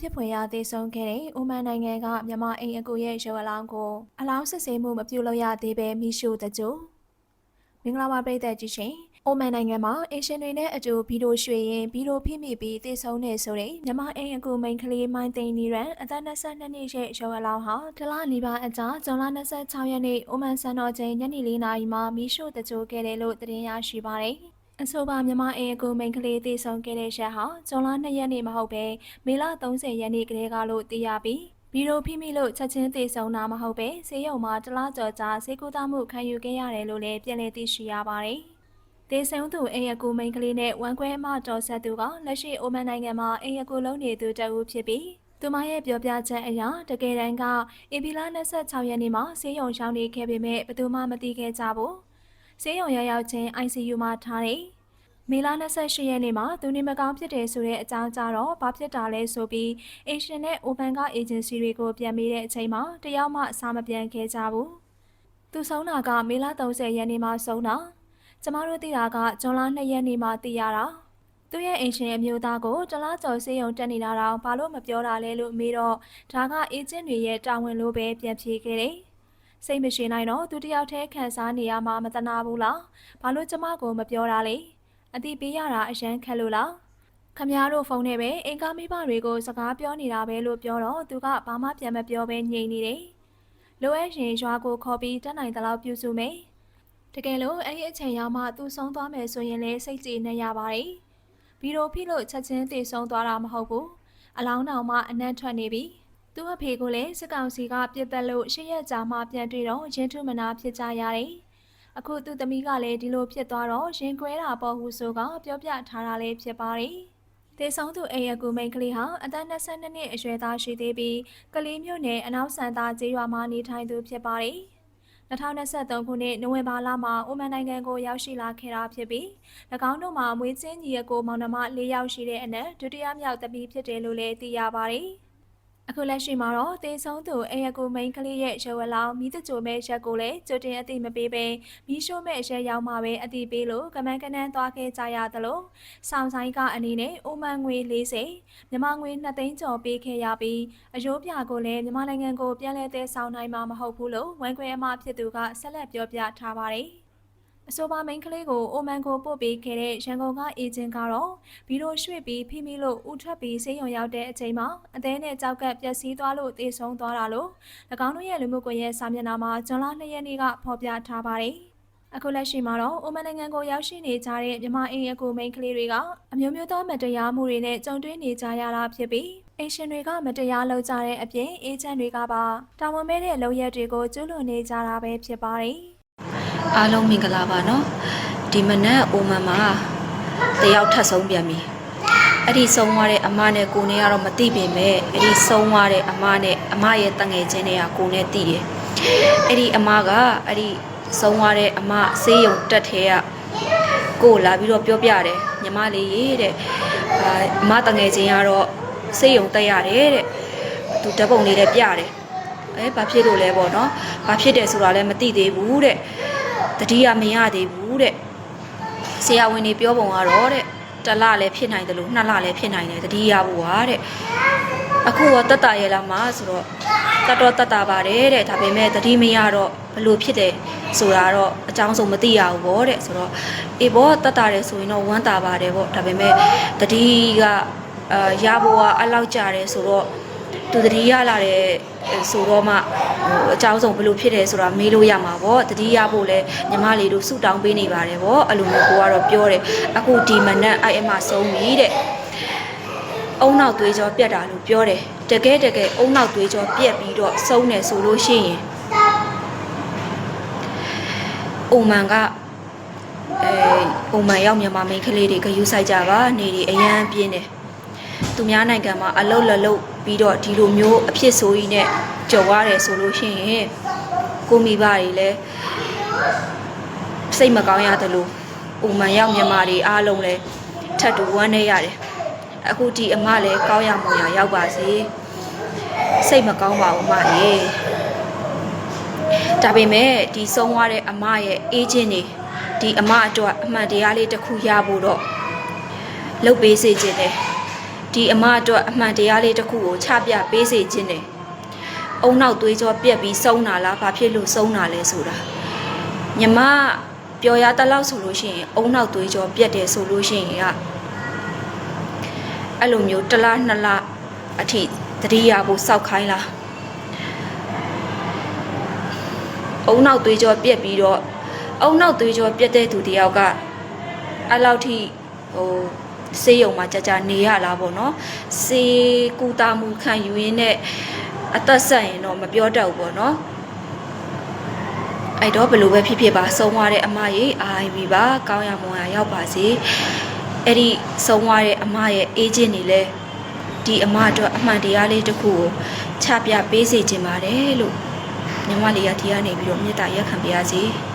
ဖြစ်ဖွယ်ရာသေဆုံးခဲ့တဲ့အိုမန်နိုင်ငံကမြန်မာအိမ်အကူရဲ့ရုပ်အလောင်းကိုအလောင်းစစ်ဆေးမှုမပြုလုပ်ရသေးပဲမိရှုတကြိုမင်္ဂလာပါပရိသတ်ကြီးရှင်အိုမန်နိုင်ငံမှာအေရှင်တွေနဲ့အတူဗီဒီယိုရွှေရင်ဗီဒီယိုဖိမိပြီးသေဆုံးနေဆိုတဲ့မြန်မာအိမ်အကူမိန်ကလေးမိုင်းသိန်းနီရန်အသက်22နှစ်ရဲ့ရုပ်အလောင်းဟာတလနီပါအကြာဇွန်လ26ရက်နေ့အိုမန်စံတော်ချိန်ညနေ4နာရီမှာမိရှုတကြိုခဲ့တယ်လို့သတင်းရရှိပါတယ် အဆိုပါမြန်မာအင်အကူမိန်ကလေးတည်ဆုံခဲ့တဲ့ရက်ဟာဇွန်လ2ရက်နေ့မဟုတ်ပဲမေလ30ရက်နေ့ကလေးကလို့သိရပြီးဘီရိုဖိမိလို့ချက်ချင်းတည်ဆုံတာမဟုတ်ပဲဆေးရုံမှာတလားကြော်ကြာဆေးကုသမှုခံယူခဲ့ရတယ်လို့လည်းပြန်လည်သိရှိရပါတယ်။တည်ဆုံသူအင်အကူမိန်ကလေးနဲ့ဝမ်ခွဲအမတော်ဆက်သူကလက်ရှိအိုမန်နိုင်ငံမှာအင်အကူလုံးနေသူတအူးဖြစ်ပြီးသူမရဲ့ပြောပြချက်အရတကယ်တမ်းကအေပီလာ26ရက်နေ့မှာဆေးရုံရှောင်းနေခဲ့ပေမဲ့ဘယ်သူမှမသိခဲ့ကြဘူး။ဆေးရုံရောက်ရောက်ချင်း ICU မှာထားတယ်။ မေလ28ရက်နေ့မှာသူနေမကောင်းဖြစ်တယ်ဆိုတဲ့အကြောင်းကြားတော့ဘာဖြစ်တာလဲဆိုပြီးအေရှင်နဲ့အိုပန်ကအေဂျင်စီတွေကိုပြန်မေးတဲ့အချိန်မှာတယောက်မှအစာမပြန်ခဲ့ကြဘူး။သူဆုံးတာကမေလ30ရက်နေ့မှာဆုံးတာ။ကျမတို့သိတာကဇွန်လ2ရက်နေ့မှာသိရတာ။သူ့ရဲ့အင်ရှင်အမျိုးသားကိုတလားကျော်စေးုံတက်နေတာတော့ဘာလို့မပြောတာလဲလို့မေးတော့ဒါကအေဂျင့်တွေရဲ့တာဝန်လို့ပဲပြန်ဖြေခဲ့တယ်။စိတ်မရှိနိုင်တော့သူတယောက်တည်းခံစားနေရမှာမတနာဘူးလား။ဘာလို့ကျမကိုမပြောတာလဲ။ အတိပေးရတာအရန်ခက်လို့လား။ခမရတို့ဖုန်းနဲ့ပဲအင်ကာမိဘတွေကိုစကားပြောနေတာပဲလို့ပြောတော့သူကဘာမှပြန်မပြောပဲညိန်နေတယ်။လိုအပ်ရင်ရွာကိုခေါ်ပြီးတက်နိုင်သလောက်ပြုစုမယ်။တကယ်လို့အဲ့ဒီအချိန်ရောက်မှသူဆုံးသွားမယ်ဆိုရင်လည်းစိတ်ကြည်နေရပါတယ်။ဘီရိုဖိလို့ချက်ချင်းတည်ဆုံးသွားတာမဟုတ်ဘူး။အလောင်းတော်မှအနံ့ထွက်နေပြီ။သူ့အဖေကလည်းစစ်ကောင်စီကပြစ်တက်လို့ရှစ်ရက်ကြာမှပြန်တွေ့တော့ရင်းထုမနာဖြစ်ကြရတယ်။ အခုသူ့သမီးကလည်းဒီလိုဖြစ်သွားတော့ရင်ခွဲတာပေါ့ဟုဆိုကပြောပြထားတာလည်းဖြစ်ပါတယ်။တေဆောင်သူအိမ်အကူမိန်ကလေးဟာအသက်22နှစ်အရွယ်သားရှိသေးပြီးကလေးမျိုးနဲ့အနောက်ဆန်သားကျေးရွာမှာနေထိုင်သူဖြစ်ပါတယ်။2023ခုနှစ်နိုဝင်ဘာလမှာအိုမန်နိုင်ငံကိုရောက်ရှိလာခဲ့တာဖြစ်ပြီး၎င်းတို့မှာမွေးချင်းညီအကိုမောင်နှမ၄ယောက်ရှိတဲ့အနက်ဒုတိယမြောက်သမီးဖြစ်တယ်လို့လည်းသိရပါတယ်။ အခုလက်ရှိမှာတော့တေဆုံးသူအိမ်အကူမိန်ကလေးရဲ့ရုပ်အလောင်းမိတကြိုမဲ့ရက်ကိုလည်းကြိုတင်အသိမပေးပဲမိရှို့မဲ့ရက်ရောက်မှပဲအသိပေးလို့ကမန်းကနန်းသွားခဲ့ကြရသလိုဆောင်းဆိုင်ကအနေနဲ့အိုမန်ငွေ40မြန်မာငွေ2သိန်းကျော်ပေးခဲ့ရပြီးအယိုးပြကိုလည်းမြန်မာနိုင်ငံကိုပြန်လည်သေးဆောင်နိုင်မှာမဟုတ်ဘူးလို့ဝန်ခွဲအမဖြစ်သူကဆက်လက်ပြောပြထားပါတယ်။ အဆိုပါမိန်းကလေးကိုအိုမန်ကိုပို့ပေးခဲ့တဲ့ရန်ကုန်ကအေဂျင့်ကတော့ဘီရိုရွှေ့ပြီးဖိမိလို့ဥထွက်ပြီးဆေးရုံရောက်တဲ့အချိန်မှာအသေးနဲ့ကြောက်ကပ်ပျက်စီးသွားလို့တေဆုံးသွားတာလို့၎င်းတို့ရဲ့လူမှုကွန်ရက်စာမျက်နှာမှာဇွန်လ2ရက်နေ့ကဖော်ပြထားပါတယ်။အခုလက်ရှိမှာတော့အိုမန်နိုင်ငံကိုရောက်ရှိနေကြတဲ့မြန်မာအင်အကူမိန်းကလေးတွေကအမျိုးမျိုးသောမတရားမှုတွေနဲ့ကြုံတွေ့နေကြရတာဖြစ်ပြီးအင်ရှင်တွေကမတရားလုပ်ကြတဲ့အပြင်အေဂျင့်တွေကပါတာဝန်မဲ့တဲ့လုပ်ရက်တွေကိုကျူးလွန်နေကြတာပဲဖြစ်ပါတယ်။ အားလုံးမင်္ဂလာပါနော်ဒီမနက်အိုမန်မှာတယောက်ထပ်ဆုံးပြန်ပြီအဲ့ဒီဆုံးသွားတဲ့အမနဲ့ကိုနဲ့ကတော့မသိပေမဲ့အဲ့ဒီဆုံးသွားတဲ့အမနဲ့အမရဲ့တငယ်ချင်းတွေကကိုနဲ့သိတယ်အဲ့ဒီအမကအဲ့ဒီဆုံးသွားတဲ့အမဆေးရုံတက်ထဲကကိုလာပြီးတော့ပြောပြတယ်ညီမလေးရေတဲ့အာအမတငယ်ချင်းကတော့ဆေးရုံတက်ရတယ်တဲ့သူဓာတ်ပုံလေးလည်းပြတယ်အဲဘာဖြစ်လို့လဲပေါ့နော်ဘာဖြစ်တယ်ဆိုတာလည်းမသိသေးဘူးတဲ့ တတိယမရသေးဘူးတဲ့ဆရာဝန်တွေပြောပုံကတော့တဲ့တစ်လလည်းဖြစ်နိုင်တယ်လို့နှစ်လလည်းဖြစ်နိုင်တယ်တတိယဘုရားတဲ့အခုတော့တတ်တာရဲ့လားမဆိုတော့တတ်တော့တတ်တာပါတယ်တဲ့ဒါပေမဲ့တတိမရတော့ဘလို့ဖြစ်တယ်ဆိုတာတော့အကြောင်းစုံမသိရဘူးဗောတဲ့ဆိုတော့အေးဘောတတ်တာတယ်ဆိုရင်တော့ဝမ်းတာပါတယ်ဗောဒါပေမဲ့တတိကအာရဘိုးကအလောက်ကြတယ်ဆိုတော့ သူတတိရလာတယ်ဆိုတော့မှဟိုအကြောင်းဆုံးဘယ်လိုဖြစ်တယ်ဆိုတာမေးလို့ရမှာပေါ့တတိရဖို့လဲညီမလေးတို့ဆူတောင်းပေးနေပါတယ်ပေါ့အဲ့လိုမျိုးကိုကတော့ပြောတယ်အခုဒီမနက်အဲ့အမဆုံးပြီတဲ့အုံနောက်သွေးကြောပြက်တာလို့ပြောတယ်တကယ်တကယ်အုံနောက်သွေးကြောပြက်ပြီးတော့ဆုံးတယ်ဆိုလို့ရှိရင်အိုမန်ကအဲအိုမန်ရောက်မြန်မာမိန်းကလေးတွေကယူဆိုင်ကြပါနေဒီအရန်ပြင်းတယ်သူများနိုင်ငံမှာအလုတ်လလုတ် ပြီးတော့ဒီလိုမျိုးအဖြစ်ဆိုကြီးနဲ့ကြုံရတယ်ဆိုလို့ရှိရင်ကိုမိဘတွေလည်းစိတ်မကောင်းရတယ်လို့ဥမန်ရောက်မြန်မာတွေအားလုံးလည်းထပ်တူဝမ်းနေရတယ်အခုဒီအမလည်းကောင်းရမွန်ရရောက်ပါစေစိတ်မကောင်းပါဘူးအမရေဒါပေမဲ့ဒီဆုံးသွားတဲ့အမရဲ့အေဂျင့်တွေဒီအမအတွက်အမှန်တရားလေးတစ်ခုရဖို့တော့လုပ်ပေးစေခြင်းတယ် ဒီဒီအမအတွက်အမှန်တရားလေးတစ်ခုကိုချပြပေးစေခြင်းတယ်။အုံနောက်သွေးကြောပြက်ပြီးဆုံးတာလားဘာဖြစ်လို့ဆုံးတာလဲဆိုတာညီမပျော်ရတလောက်ဆိုလို့ရှိရင်အုံနောက်သွေးကြောပြက်တယ်ဆိုလို့ရှိရင်ကအဲ့လိုမျိုးတစ်လားနှစ်လားအထိတတိယဖို့စောက်ခိုင်းလားအုံနောက်သွေးကြောပြက်ပြီးတော့အုံနောက်သွေးကြောပြက်တဲ့သူတယောက်ကအဲ့လောက်ထိဟို စေးရုံမှာကြာကြာနေရလားပေါ့နော်စေးကူတာမှုခံယူရင်းနဲ့အသက်ဆက်ရင်တော့မပြောတတ်ဘူးပေါ့နော်အဲ့တော့ဘယ်လိုပဲဖြစ်ဖြစ်ပါဆုံးသွားတဲ့အမကြီးအာဘီပါကောင်းရမွန်ရရောက်ပါစေအဲ့ဒီဆုံးသွားတဲ့အမရဲ့အေဂျင့်နေလဲဒီအမအတွက်အမှန်တရားလေးတစ်ခုကိုချပြပေးစေချင်ပါတယ်လို့ညီမလေးကဒီကနေပြီးတော့မေတ္တာရက်ခံပါရစေ။